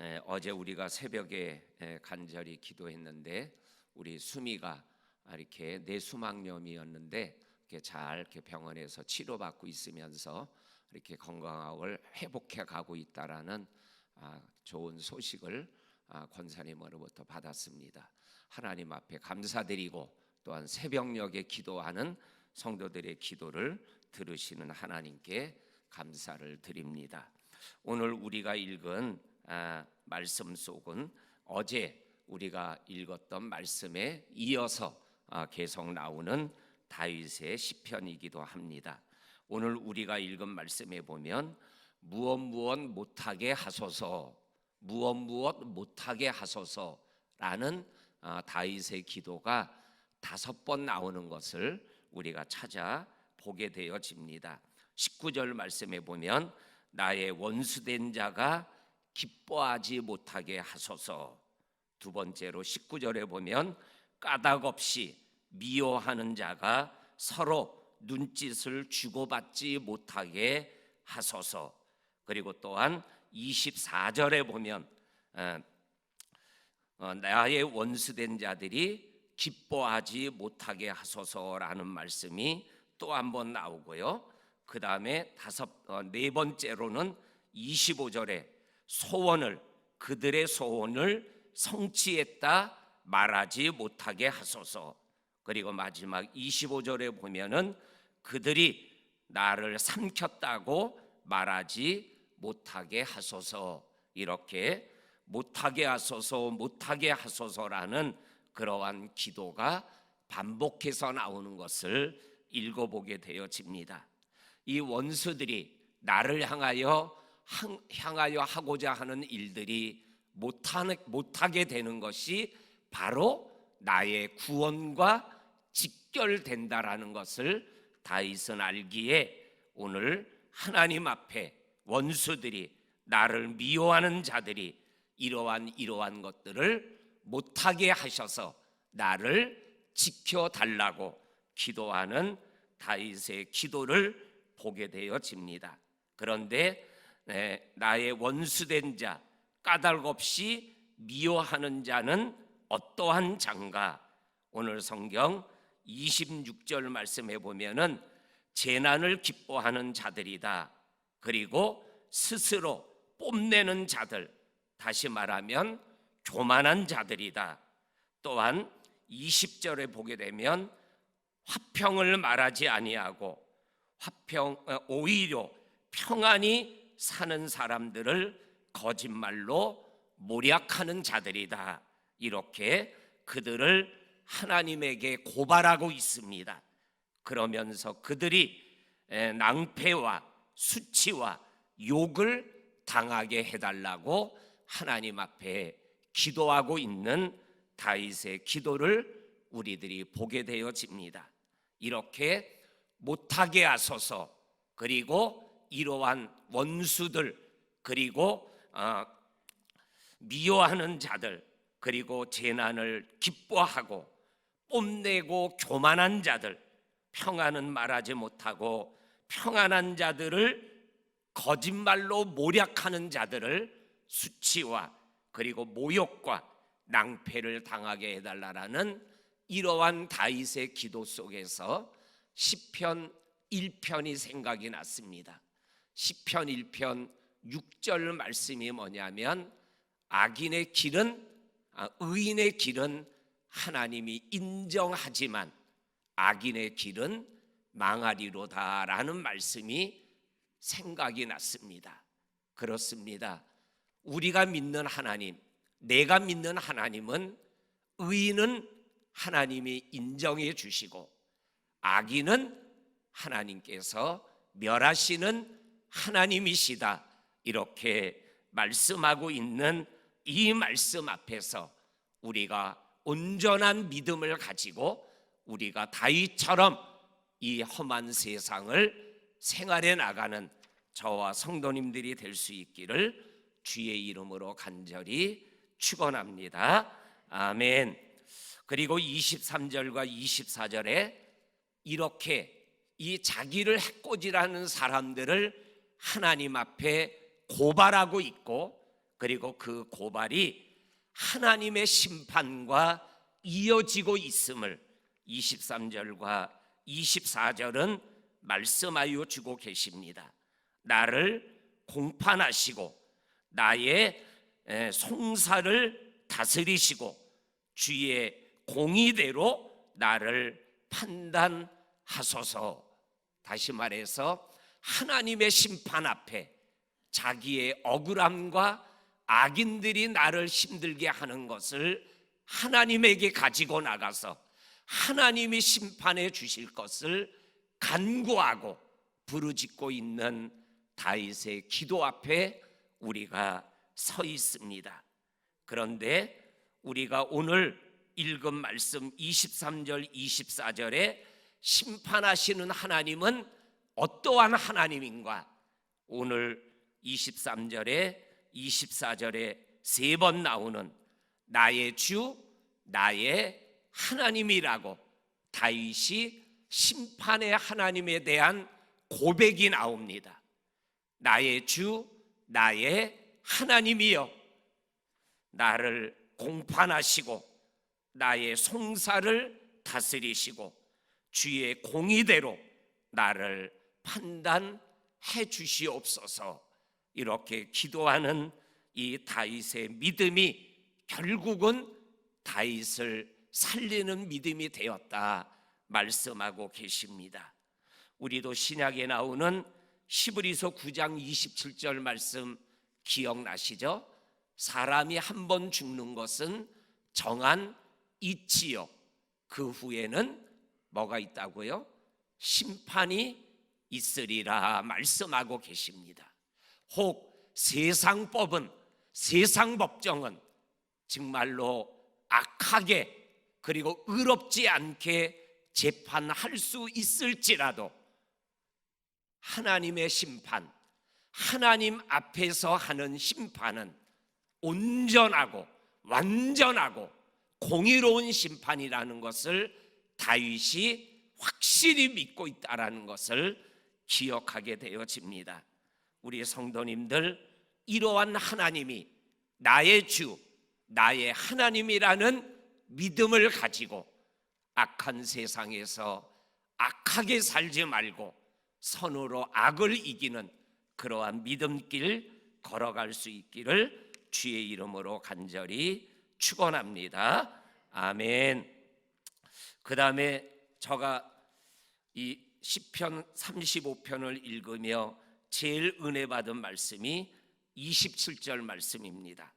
에, 어제 우리가 새벽에 에, 간절히 기도했는데 우리 수미가 이렇게 뇌수막염이었는데 이렇게 잘 이렇게 병원에서 치료받고 있으면서 이렇게 건강을 회복해 가고 있다라는 아, 좋은 소식을 아, 권사님으로부터 받았습니다. 하나님 앞에 감사드리고 또한 새벽녘에 기도하는 성도들의 기도를 들으시는 하나님께 감사를 드립니다. 오늘 우리가 읽은 아, 말씀 속은 어제 우리가 읽었던 말씀에 이어서 아, 계속 나오는 다윗의 시편이기도 합니다. 오늘 우리가 읽은 말씀에 보면 무엇 무엇 못하게 하소서 무엇 무엇 못하게 하소서라는 아, 다윗의 기도가 다섯 번 나오는 것을 우리가 찾아 보게 되어집니다. 19절 말씀에 보면 나의 원수된 자가 기뻐하지 못하게 하소서. 두 번째로 19절에 보면 까닭 없이 미워하는 자가 서로 눈짓을 주고받지 못하게 하소서. 그리고 또한 24절에 보면 어, 어, 나의 원수된 자들이 기뻐하지 못하게 하소서라는 말씀이 또 한 번 나오고요. 그 다음에 다섯 어, 네 번째로는 25절에 소원을 그들의 소원을 성취했다 말하지 못하게 하소서. 그리고 마지막 25절에 보면은 그들이 나를 삼켰다고 말하지 못하게 하소서. 이렇게 못하게 하소서, 못하게 하소서라는 그러한 기도가 반복해서 나오는 것을 읽어보게 되어집니다. 이 원수들이 나를 향하여 향- 향하여 하고자 하는 일들이 못하게 되는 것이 바로 나의 구원과 직결된다라는 것을 다윗은 알기에 오늘 하나님 앞에 원수들이 나를 미워하는 자들이 이러한 이러한 것들을 못하게 하셔서 나를 지켜 달라고 기도하는 다윗의 기도를 보게 되어집니다. 그런데 네, 나의 원수된 자 까닭 없이 미워하는 자는 어떠한 장가 오늘 성경 26절 말씀해 보면은 재난을 기뻐하는 자들이다. 그리고 스스로 뽐내는 자들 다시 말하면 교만한 자들이다. 또한 20절에 보게 되면 화평을 말하지 아니하고 화평 어, 오히려 평안히 사는 사람들을 거짓말로 모략하는 자들이다. 이렇게 그들을 하나님에게 고발하고 있습니다. 그러면서 그들이 에, 낭패와 수치와 욕을 당하게 해달라고 하나님 앞에 기도하고 있는 다윗의 기도를 우리들이 보게 되어집니다. 이렇게 못하게 하소서 그리고 이러한 원수들 그리고 어, 미워하는 자들 그리고 재난을 기뻐하고 뽐내고 교만한 자들 평안은 말하지 못하고 평안한 자들을 거짓말로 모략하는 자들을 수치와 그리고 모욕과 낭패를 당하게 해달라라는 이러한 다윗의 기도 속에서 시편 1편이 생각이 났습니다. 시편 1편 6절 말씀이 뭐냐면 악인의 길은 아, 의인의 길은 하나님이 인정하지만 악인의 길은 망하리로다라는 말씀이 생각이 났습니다. 그렇습니다. 우리가 믿는 하나님, 내가 믿는 하나님은 의인은 하나님이 인정해 주시고 악인은 하나님께서 멸하시는 하나님이시다. 이렇게 말씀하고 있는 이 말씀 앞에서 우리가 온전한 믿음을 가지고 우리가 다윗처럼 이 험한 세상을 생활해 나가는 저와 성도님들이 될 수 있기를 주의 이름으로 간절히 축원합니다. 아멘. 그리고 23절과 24절에 이렇게 이 자기를 해코지라는 사람들을 하나님 앞에 고발하고 있고 그리고 그 고발이 하나님의 심판과 이어지고 있음을 23절과 24절은 말씀하여 주고 계십니다. 나를 공판하시고 나의 에, 송사를 다스리시고 주의 공의대로 나를 판단하소서. 다시 말해서 하나님의 심판 앞에 자기의 억울함과 악인들이 나를 힘들게 하는 것을 하나님에게 가지고 나가서 하나님이 심판해 주실 것을 간구하고 부르짖고 있는 다윗의 기도 앞에 우리가 서 있습니다. 그런데 우리가 오늘 읽은 말씀 23절 24절에 심판하시는 하나님은 어떠한 하나님인가? 오늘 23절에 24절에 세 번 나오는 나의 주 나의 하나님이라고 다윗이 심판의 하나님에 대한 고백이 나옵니다. 나의 주 나의 하나님이여 나를 공판하시고 나의 송사를 다스리시고 주의 공의대로 나를 판단해 주시옵소서 이렇게 기도하는 이 다윗의 믿음이 결국은 다윗을 살리는 믿음이 되었다 말씀하고 계십니다. 우리도 신약에 나오는 시브리서 9장 27절 말씀 기억나시죠? 사람이 한 번 죽는 것은 정한 이치요. 그 후에는 뭐가 있다고요? 심판이 있으리라 말씀하고 계십니다. 혹 세상법은 세상 법정은 정말로 악하게 그리고 의롭지 않게 재판할 수 있을지라도 하나님의 심판, 하나님 앞에서 하는 심판은 온전하고 완전하고 공의로운 심판이라는 것을 다윗이 확실히 믿고 있다라는 것을 기억하게 되어집니다. 우리 성도님들 이러한 하나님이 나의 주, 나의 하나님이라는 믿음을 가지고 악한 세상에서 악하게 살지 말고 선으로 악을 이기는 그러한 믿음길 걸어갈 수 있기를 주의 이름으로 간절히 축원합니다. 아멘. 그다음에 저가 이 시편 35편을 읽으며 제일 은혜 받은 말씀이 27절 말씀입니다.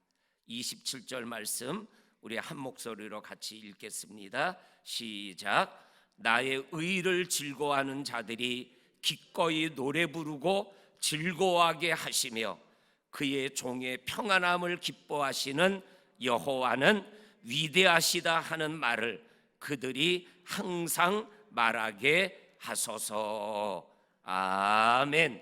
27절 말씀 우리 한 목소리로 같이 읽겠습니다. 시작. 나의 의를 즐거워하는 자들이 기꺼이 노래 부르고 즐거워하게 하시며 그의 종의 평안함을 기뻐하시는 여호와는 위대하시다 하는 말을 그들이 항상 말하게 하소서. 아멘.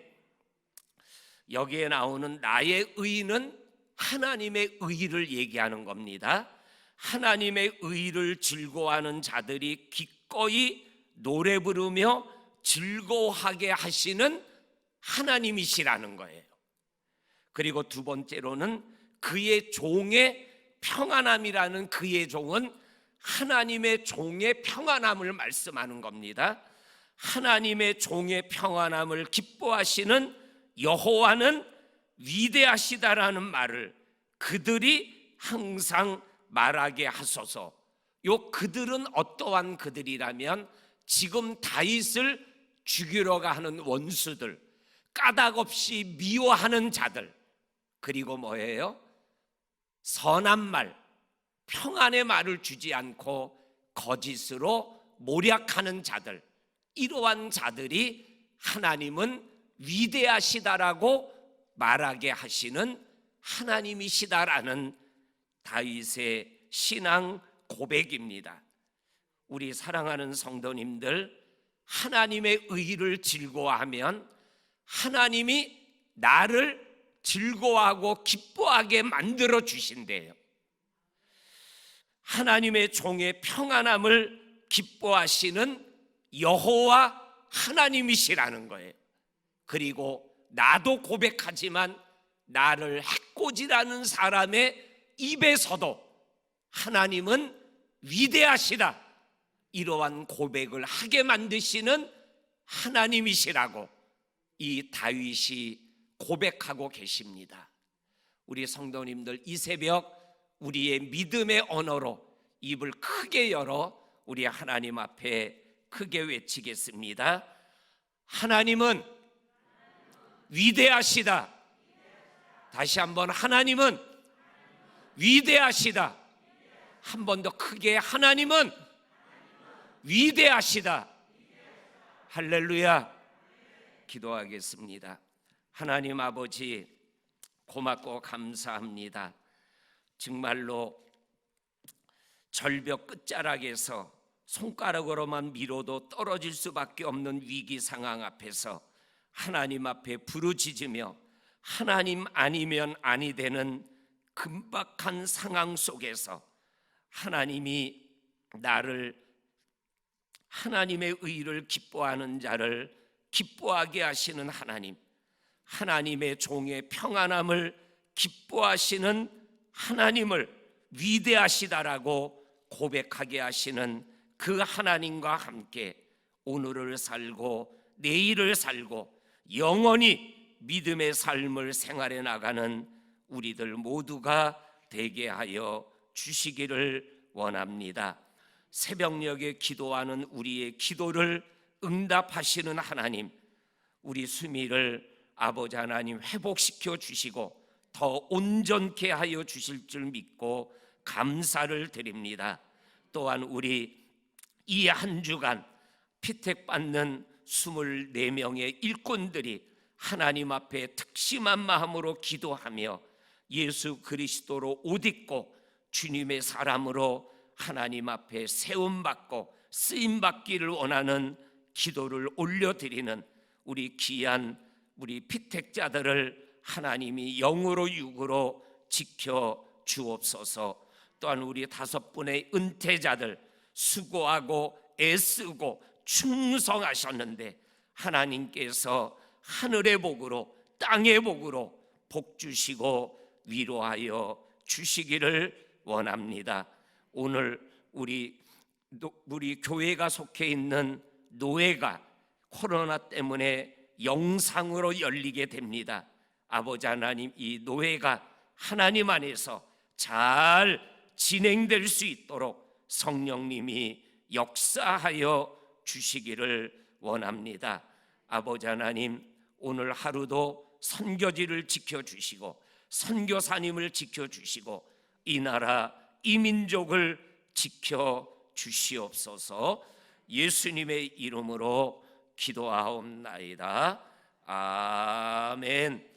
여기에 나오는 나의 의는 하나님의 의를 얘기하는 겁니다. 하나님의 의를 즐거워하는 자들이 기꺼이 노래 부르며 즐거워하게 하시는 하나님이시라는 거예요. 그리고 두 번째로는 그의 종의 평안함이라는 그의 종은 하나님의 종의 평안함을 말씀하는 겁니다. 하나님의 종의 평안함을 기뻐하시는 여호와는 위대하시다라는 말을 그들이 항상 말하게 하소서. 요 그들은 어떠한 그들이라면 지금 다윗을 죽이려고 하는 원수들, 까닭 없이 미워하는 자들, 그리고 뭐예요? 선한 말, 평안의 말을 주지 않고 거짓으로 모략하는 자들, 이러한 자들이 하나님은 위대하시다라고 말하게 하시는 하나님이시다라는 다윗의 신앙 고백입니다. 우리 사랑하는 성도님들, 하나님의 의를 즐거워하면 하나님이 나를 즐거워하고 기뻐하게 만들어 주신대요. 하나님의 종의 평안함을 기뻐하시는 여호와 하나님이시라는 거예요. 그리고 나도 고백하지만 나를 해코지라는 사람의 입에서도 하나님은 위대하시다. 이러한 고백을 하게 만드시는 하나님이시라고 이 다윗이 고백하고 계십니다. 우리 성도님들 이 새벽 우리의 믿음의 언어로 입을 크게 열어 우리 하나님 앞에 크게 외치겠습니다. 하나님은 위대하시다. 다시 한번 하나님은 위대하시다. 한 번 더 크게 하나님은 위대하시다. 할렐루야. 기도하겠습니다. 하나님 아버지 고맙고 감사합니다. 정말로 절벽 끝자락에서 손가락으로만 밀어도 떨어질 수밖에 없는 위기 상황 앞에서 하나님 앞에 부르짖으며 하나님 아니면 아니 되는 금박한 상황 속에서 하나님이 나를 하나님의 의를 기뻐하는 자를 기뻐하게 하시는 하나님, 하나님의 종의 평안함을 기뻐하시는 하나님을 위대하시다라고 고백하게 하시는 그 하나님과 함께 오늘을 살고 내일을 살고 영원히 믿음의 삶을 생활해 나가는 우리들 모두가 되게 하여 주시기를 원합니다. 새벽녘에 기도하는 우리의 기도를 응답하시는 하나님, 우리 수미를 아버지 하나님 회복시켜 주시고 더 온전케 하여 주실 줄 믿고 감사를 드립니다. 또한 우리 이 한 주간 피택받는 24명의 일꾼들이 하나님 앞에 특심한 마음으로 기도하며 예수 그리스도로 옷 입고 주님의 사람으로 하나님 앞에 세움 받고 쓰임 받기를 원하는 기도를 올려드리는 우리 귀한 우리 피택자들을 하나님이 영으로 육으로 지켜 주옵소서. 또한 우리 다섯 분의 은퇴자들 수고하고 애쓰고 충성하셨는데 하나님께서 하늘의 복으로 땅의 복으로 복 주시고 위로하여 주시기를 원합니다. 오늘 우리 노- 우리 교회가 속해 있는 노예가 코로나 때문에 영상으로 열리게 됩니다. 아버지 하나님 이 노예가 하나님 안에서 잘 진행될 수 있도록 성령님이 역사하여 주시기를 원합니다. 아버지 하나님 오늘 하루도 선교지를 지켜 주시고 선교사님을 지켜 주시고 이 나라 이 민족을 지켜 주시옵소서. 예수님의 이름으로 기도하옵나이다. 아멘.